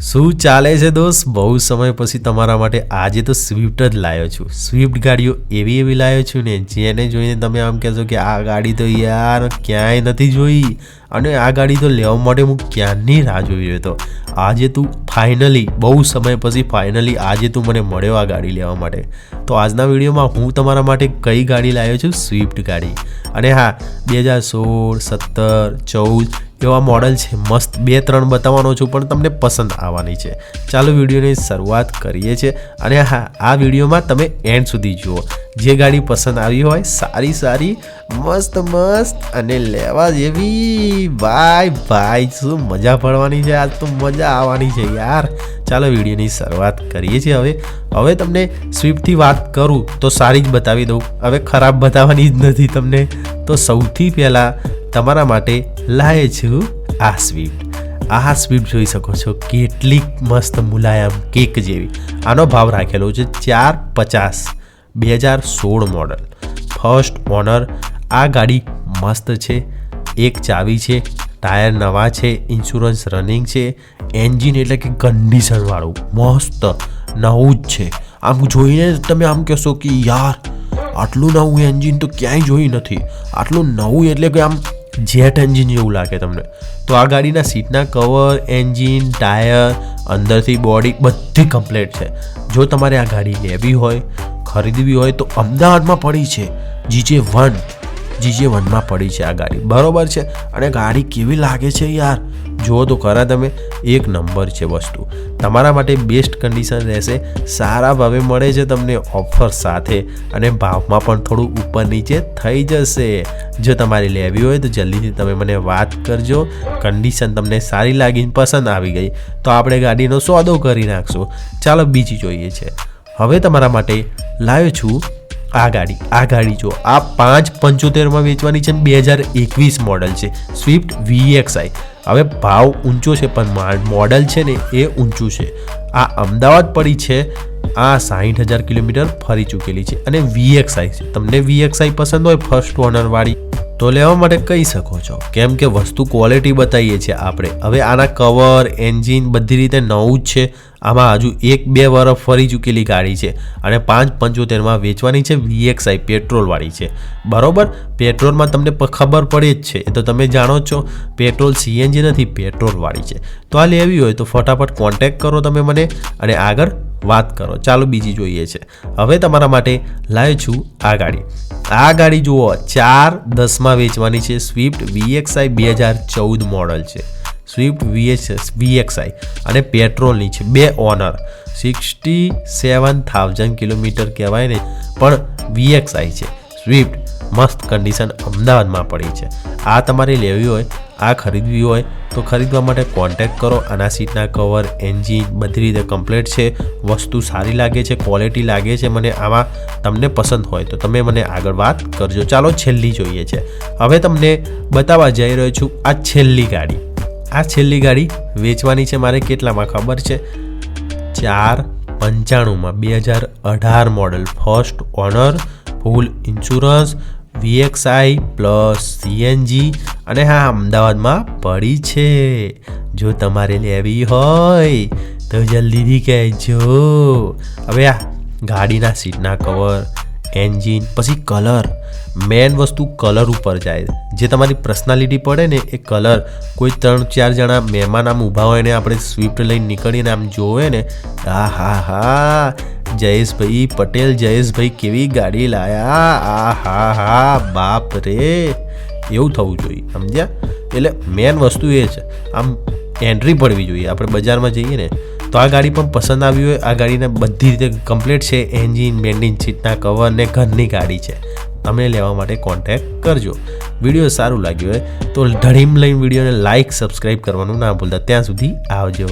શું ચાલે છે દોસ્ત? બહુ સમય પછી તમારા માટે આજે તો સ્વિફ્ટ જ લાવ્યો છું. સ્વિફ્ટ ગાડીઓ એવી એવી લાવ્યો છું ને, જેને જોઈને તમે આમ કહેશો કે આ ગાડી તો યાર ક્યાંય નથી જોઈ. અને આ ગાડી તો લેવા માટે હું ક્યાંની રાહ જોઈ રહ્યો હતો આજે તું ફાઇનલી બહુ સમય પછી ફાઇનલી આજે તું મને મળ્યો આ ગાડી લેવા માટે. તો આજના વિડીયોમાં હું તમારા માટે કઈ ગાડી લાવ્યો છું? સ્વિફ્ટ ગાડી. અને હા, બે હજાર સોળ, સત્તર, ચૌદ એવા મોડલ છે. મસ્ત બે ત્રણ બતાવવાનો છું, પણ તમને પસંદ આવવાની છે. ચાલો વિડીયોની શરૂઆત કરીએ છીએ. અને હા, આ વિડીયોમાં તમે એન્ડ સુધી જુઓ. જે ગાડી પસંદ આવી હોય, સારી સારી, મસ્ત મસ્ત અને લેવા જેવી. ભાઈ ભાઈ, શું મજા પડવાની છે? આજ તો મજા આવવાની છે યાર. ચાલો વિડીયોની શરૂઆત કરીએ છીએ હવે. હવે તમને સ્વિફ્ટથી વાત કરું તો સારી જ બતાવી દઉં. હવે ખરાબ બતાવવાની જ નથી તમને. તો સૌથી પહેલાં તમારા માટે લાવે છું આ સ્વીફ્ટ આ સ્વીફ્ટ જોઈ શકો છો, કેટલીક મસ્ત મુલાયમ કેક જેવી. આનો ભાવ રાખેલો છે ચાર પચાસ. બે હજાર સોળ મોડલ. ફર્સ્ટ ઓનર આ ગાડી મસ્ત છે, એક ચાવી છે, ટાયર નવા છે ઇન્સ્યોરન્સ રનિંગ છે એન્જિન એટલે કે કન્ડિશનવાળું મસ્ત, નવું જ છે. આમ જોઈને તમે આમ કહેશો કે યાર, આટલું નવું એન્જિન તો ક્યાંય જોઈ નથી. આટલું નવું એટલે કે આમ જેટ એન્જિન જેવું લાગે તમને. તો આ ગાડીના સીટના કવર એન્જિન ટાયર, અંદરથી બોડી બધી કમ્પ્લેટ છે. જો તમારે આ ગાડી લેવી હોય ખરીદવી હોય તો અમદાવાદમાં પડી છે. GJ one. જીજે વનમાં પડી છે આ ગાડી. બરોબર છે? અને ગાડી કેવી લાગે છે યાર? જુઓ તો ખરા તમે, એક નંબર છે વસ્તુ. તમારા માટે બેસ્ટ કન્ડિશન રહેશે. સારા ભાવે મળે છે તમને ઓફર સાથે અને ભાવમાં પણ થોડું ઉપર નીચે થઈ જશે. જો તમારે લેવી હોય તો જલ્દીથી તમે મને વાત કરજો. કન્ડિશન તમને સારી લાગીને પસંદ આવી ગઈ. તો આપણે ગાડીનો સોદો કરી નાખશું. ચાલો બીજી જોઈએ છે. હવે તમારા માટે લાવ્યો છું આ ગાડી. આ ગાડી જો આ પાંચ પંચોતેરમાં વેચવાની છે બે હજાર એકવીસ મોડલ છે. સ્વિફ્ટ વીએક્સઆઈ હવે ભાવ ઊંચો છે, પણ મોડલ છે ને એ ઊંચું છે. આ અમદાવાદ પડી છે, આ સાહીઠ હજાર કિલોમીટર ફરી ચૂકેલી છે અને વીએક્સઆઈ છે. તમને વીએક્સઆઈ પસંદ હોય ફર્સ્ટ ઓનરવાળી તો લેવા માટે કહી શકો છો. કેમ કે વસ્તુ ક્વોલિટી બતાવીએ છીએ આપણે. હવે આના કવર એન્જિન બધી રીતે નવું જ છે. આમાં હજુ એક બે વર્ષ ફરી ચૂકેલી ગાડી છે અને પાંચ પંચોતેરમાં વેચવાની છે વીએક્સઆઈ પેટ્રોલવાળી છે. બરાબર? પેટ્રોલમાં તમને ખબર પડે જ છે. એ તો તમે જાણો છો. પેટ્રોલ સીએનજી નથી પેટ્રોલવાળી છે. તો આ લેવી હોય તો ફટાફટ કોન્ટેક્ટ કરો તમે મને. અને આગળ વાત કરો. ચાલો બીજી જોઈએ છે. હવે તમારા માટે લાવ્યો છું આ ગાડી. આ ગાડી જુઓ, ચાર દસમાં વેચવાની છે. સ્વિફ્ટ વીએક્સઆઈ બે હજાર ચૌદ મોડલ છે. સ્વિફ્ટ વીએચ વીએક્સઆઈ અને પેટ્રોલની છે. બે owner sixty seven thousand kilometre કહેવાય ને, પણ વીએક્સઆઈ છે. સ્વિફ્ટ મસ્ત કન્ડિશન અમદાવાદમાં પડી છે. આ તમારે લેવી હોય આ ખરીદવી હોય તો ખરીદવા માટે કોન્ટેક્ટ કરો. આના સીટના કવર એન્જિન બધી રીતે કમ્પ્લીટ છે. વસ્તુ સારી લાગે છે ક્વોલિટી લાગે છે. મને આમાં તમને પસંદ હોય તો તમે મને આગળ વાત કરજો. ચાલો છેલ્લી જોઈએ છે. હવે તમને બતાવવા જઈ રહ્યો છું આ છેલ્લી ગાડી. આ છેલ્લી ગાડી વેચવાની છે મારે કેટલામાં ખબર છે? ચાર પંચાણુંમાં. બે હજાર અઢાર model first owner full insurance VXI plus CNG અને હા, અમદાવાદમાં પડી છે. જો તમારે લેવી હોય, તો જલ્દીથી કહેજો. હવે આ ગાડીના સીટના કવર એન્જિન પછી કલર મેન વસ્તુ કલર ઉપર જાય. જે તમારી પર્સનાલિટી પડે ને, એ કલર કોઈ ત્રણ, ચાર જણા મહેમાન આમ ઊભા હોય ને, આપણે સ્વિફ્ટ લઈને નીકળીને આમ જોવે ને, આ હા હા. જયેશભાઈ પટેલ, જયેશભાઈ કેવી ગાડી લાયા. આ હા હા. બાપ રે. એવું થવું જોઈએ, સમજ્યા? એટલે મેન વસ્તુ એ છે, આમ એન્ટ્રી પડવી જોઈએ. આપણે બજારમાં જઈએ ને, તો આ ગાડી પણ પસંદ આવી હોય. આ ગાડીને બધી રીતે કમ્પ્લીટ છે. એન્જિન બેન્ડિંગ સીટના કવર ને ઘરની ગાડી છે. તમે લેવા માટે કોન્ટેક્ટ કરજો. વીડિયો સારું લાગ્યું હોય તો ઢળીમ લઈને વિડીયોને લાઇક સબસ્ક્રાઈબ કરવાનું ના ભૂલતા. ત્યાં સુધી આવજો.